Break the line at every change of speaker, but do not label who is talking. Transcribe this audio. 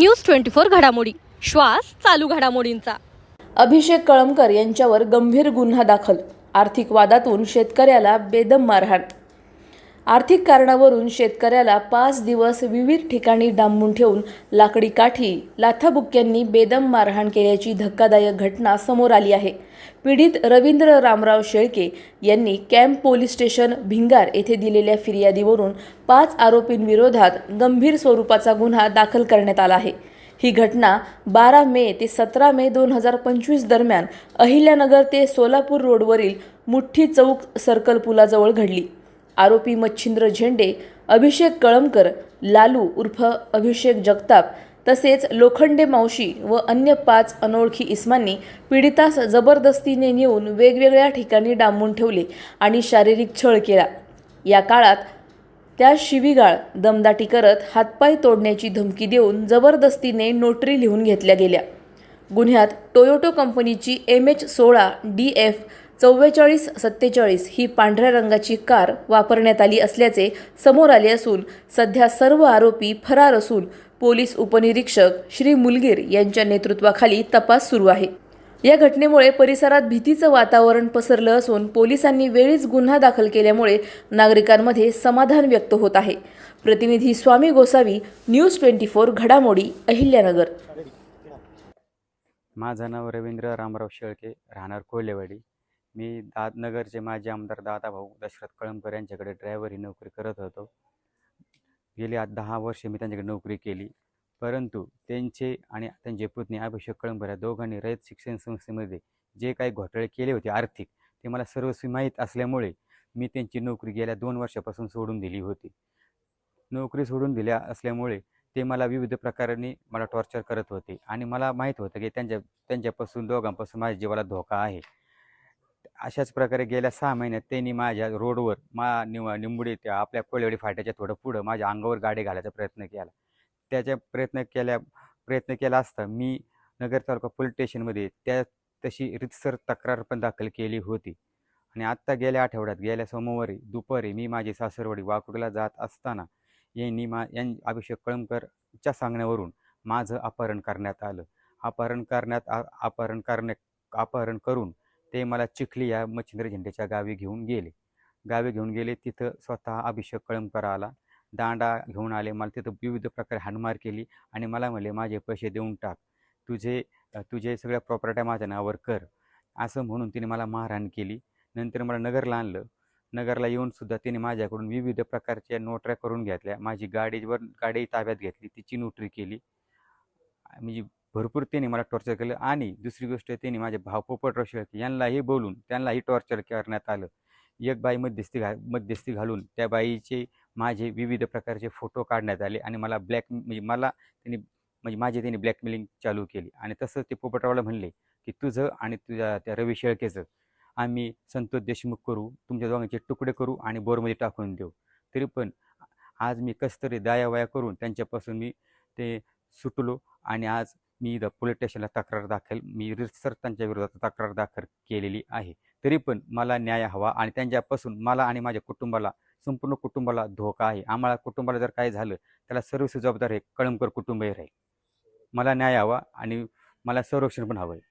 News twenty four घडामोडी. श्वास चालू घडामोडींचा.
अभिषेक कळमकर यांच्यावर गंभीर गुन्हा दाखल. आर्थिक वादातून शेतकऱ्याला बेदम मारहाण आर्थिक कारणावरून शेतकऱ्याला पाच दिवस विविध ठिकाणी डांबून ठेवून लाकडी काठी लाथाबुक्क्यांनी बेदम मारहाण केल्याची धक्कादायक घटना समोर आली आहे. पीडित रवींद्र रामराव शेळके यांनी कॅम्प पोलीस स्टेशन भिंगार येथे दिलेल्या फिर्यादीवरून पाच आरोपींविरोधात गंभीर स्वरूपाचा गुन्हा दाखल करण्यात आला आहे. ही घटना बारा मे ते सतरा मे दोन हजार पंचवीस दरम्यान अहिल्यानगर ते सोलापूर रोडवरील मुठ्ठी चौक सर्कल पुलाजवळ घडली. आरोपी मच्छिंद्र झेंडे अभिषेक कळमकर लालू उर्फ अभिषेक जगताप तसेच लोखंडे मावशी व अन्य पाच अनोळखी इस्मांनी पीडितास जबरदस्तीने नेऊन वेगवेगळ्या ठिकाणी डांबून ठेवले आणि शारीरिक छळ केला. या काळात त्या शिवीगाळ दमदाटी करत हातपाय तोडण्याची धमकी देऊन जबरदस्तीने नोटरी लिहून घेतल्या गेल्या. गुन्ह्यात टोयोटो कंपनीची एम एच सोळा डी एफ चव्वेचाळीस सत्तेचाळीस ही पांढऱ्या रंगाची कार वापरण्यात आली असल्याचे समोर आले असून सध्या सर्व आरोपी फरार असून पोलीस उपनिरीक्षक श्री मुलगीर यांच्या नेतृत्वाखाली तपास सुरू आहे. या घटनेमुळे परिसरात भीतीचं वातावरण पसरलं असून पोलिसांनी वेळीच गुन्हा दाखल केल्यामुळे नागरिकांमध्ये समाधान व्यक्त होत आहे. प्रतिनिधी Swami Gosavi news twenty four घडामोडी अहिल्यानगर.
माझं नाव रवींद्र रामराव शेळके राहणार कोल्हेवाडी मी दादनगरचे माजी आमदार दादाभाऊ दशरथ कळमकर यांच्याकडे ड्रायव्हर ही नोकरी करत होतो. गेली आज दहा वर्षे मी त्यांच्याकडे नोकरी केली. परंतु त्यांचे आणि त्यांचे पुतणी अभिषेक कळंबर या दोघांनी रयत शिक्षण संस्थेमध्ये जे काही घोटाळे केले होते आर्थिक ते मला सर्वस्वी माहीत असल्यामुळे मी त्यांची नोकरी गेल्या दोन वर्षापासून सोडून दिली होती. नोकरी सोडून दिल्या असल्यामुळे ते मला विविध प्रकाराने मला टॉर्चर करत होते आणि मला माहीत होतं की त्यांच्या त्यांच्यापासून दोघांपासून माझ्या जीवाला धोका आहे. अशाच प्रकारे गेल्या सहा महिन्यात त्यांनी माझ्या रोडवर मा निव निंबुडी त्या आपल्या कोळेवाडी फाट्याच्या थोडं पुढं माझ्या अंगावर गाडी घालायचा प्रयत्न केला. त्याच्या प्रयत्न केल्या प्रयत्न केला असता मी नगर तालुका पोलीस स्टेशनमध्ये त्या तशी रितसर तक्रार पण दाखल केली होती. आणि आत्ता गेल्या आठवड्यात गेल्या सोमवारी दुपारी मी माझी सासरवाडी वाकुडला जात असताना यांनी मा यां अभिषेक कळमकरच्या सांगण्यावरून माझं अपहरण करण्यात आलं. अपहरण करण्यात आ अपहरण करण्या अपहरण करून ते मला चिखली या मच्छिंद्र झेंडेच्या गावी घेऊन गेले. गावी घेऊन गेले तिथं स्वतः अभिषेक कळमकर आला. दांडा घेऊन आले मला तिथं विविध प्रकारे हाणमार केली आणि मला म्हणले माझे पैसे देऊन टाक. तुझे तुझे सगळ्या प्रॉपर्ट्या माझ्या नावावर कर. असं म्हणून तिने मला मारहाण केली. नंतर मला नगरला आणलं. नगरला येऊन सुद्धा तिने माझ्याकडून विविध प्रकारच्या नोटऱ्या करून घेतल्या. माझी गाडीवर गाडी ताब्यात घेतली. तिची नोटरी केली. म्हणजे भरपूर त्याने मला टॉर्चर केलं आणि दुसरी गोष्ट त्याने माझे भाव पोपटराव शेळके यांनाही बोलून त्यांनाही टॉर्चर करण्यात आलं. एक बाई मध्यस्थी घा मध्यस्थी घालून त्या बाईचे माझे विविध प्रकारचे फोटो काढण्यात आले आणि मला ब्लॅक म्हणजे मला त्यांनी म्हणजे माझी त्यांनी ब्लॅकमेलिंग चालू केली. आणि तसंच ते पोपटरावला म्हणले की तुझं आणि तुझ्या त्या रवी शेळकेचं आम्ही संतोष देशमुख करू तुमच्या दोघांचे तुकडे करू आणि बोरमध्ये टाकून देऊ. तरी पण आज मी कसतरी दायावाया करून त्यांच्यापासून मी ते सुटलो आणि आज मी इथं पोलीस स्टेशनला तक्रार दाखल मी रिसर त्यांच्या विरोधात तक्रार दाखल केलेली आहे. तरी पण मला न्याय हवा आणि त्यांच्यापासून मला आणि माझ्या कुटुंबाला संपूर्ण कुटुंबाला धोका आहे. आम्हाला कुटुंबाला जर काय झालं त्याला सर्व जबाबदार हे कळमकर कुटुंबही राहील मला न्याय हवा आणि मला संरक्षण पण हवं आहे